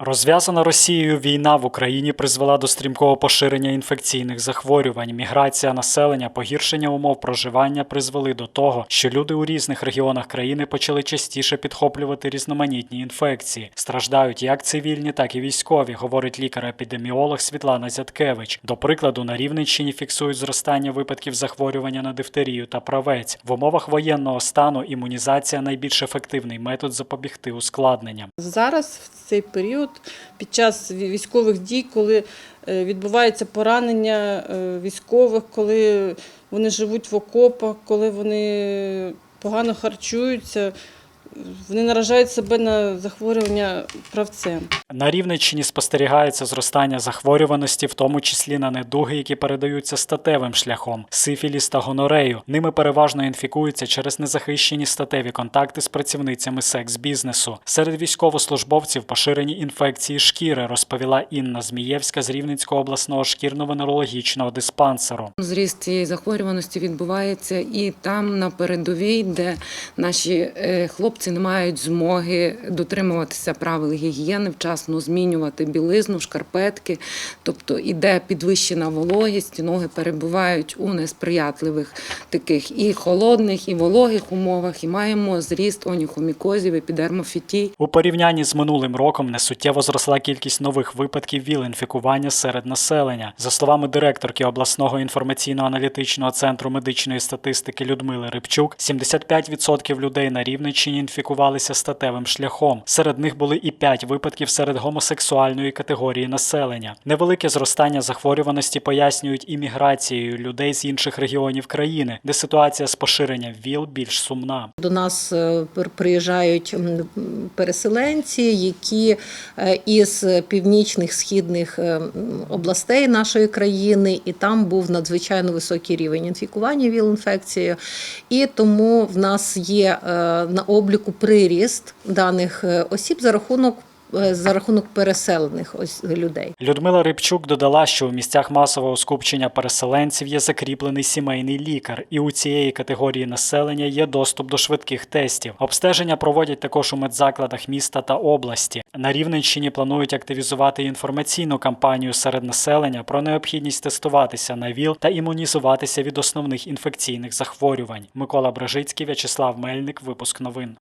Розв'язана Росією війна в Україні призвела до стрімкого поширення інфекційних захворювань. Міграція населення, погіршення умов проживання призвели до того, що люди у різних регіонах країни почали частіше підхоплювати різноманітні інфекції. Страждають як цивільні, так і військові, говорить лікар-епідеміолог Світлана Зяткевич. До прикладу, на Рівненщині фіксують зростання випадків захворювання на дифтерію та правець. В умовах воєнного стану імунізація найбільш ефективний метод запобігти ускладненням. Зараз в цей період, під час військових дій, коли е, відбувається поранення е, військових, коли вони живуть в окопах, коли вони погано харчуються, вони наражають себе на захворювання правцем. На Рівненщині спостерігається зростання захворюваності, в тому числі на недуги, які передаються статевим шляхом сифіліс та гонорею. Ними переважно інфікуються через незахищені статеві контакти з працівницями секс-бізнесу. Серед військовослужбовців поширені інфекції шкіри, розповіла Інна Змієвська з Рівненського обласного шкірно-венерологічного диспансеру. Зріст цієї захворюваності відбувається і там на передовій, де наші е, хлопці не мають змоги дотримуватися правил гігієни, вчасно змінювати білизну, шкарпетки. Тобто іде підвищена вологість, ноги перебувають у несприятливих таких і холодних, і вологих умовах, і маємо зріст оніхомікозів, епідермофітій. У порівнянні з минулим роком несуттєво зросла кількість нових випадків ВІЛ-інфікування серед населення. За словами директорки обласного інформаційно-аналітичного центру медичної статистики Людмили Рибчук, 75% людей на Рівненщині інфікувалися статевим шляхом. Серед них були і 5 випадків серед гомосексуальної категорії населення. Невелике зростання захворюваності пояснюють імміграцією людей з інших регіонів країни, де ситуація з поширенням ВІЛ більш сумна. До нас е, приїжджають переселенці, які е, із північних східних е, областей нашої країни, і там був надзвичайно високий рівень інфікування ВІЛ-інфекцією. І тому в нас є на обліку приріст даних е, осіб за рахунок е, за рахунок переселених ось людей. Людмила Рибчук додала, що у місцях масового скупчення переселенців є закріплений сімейний лікар, і у цієї категорії населення є доступ до швидких тестів. Обстеження проводять також у медзакладах міста та області. На Рівненщині планують активізувати інформаційну кампанію серед населення про необхідність тестуватися на ВІЛ та імунізуватися від основних інфекційних захворювань. Микола Бражицький, В'ячеслав Мельник, випуск новин.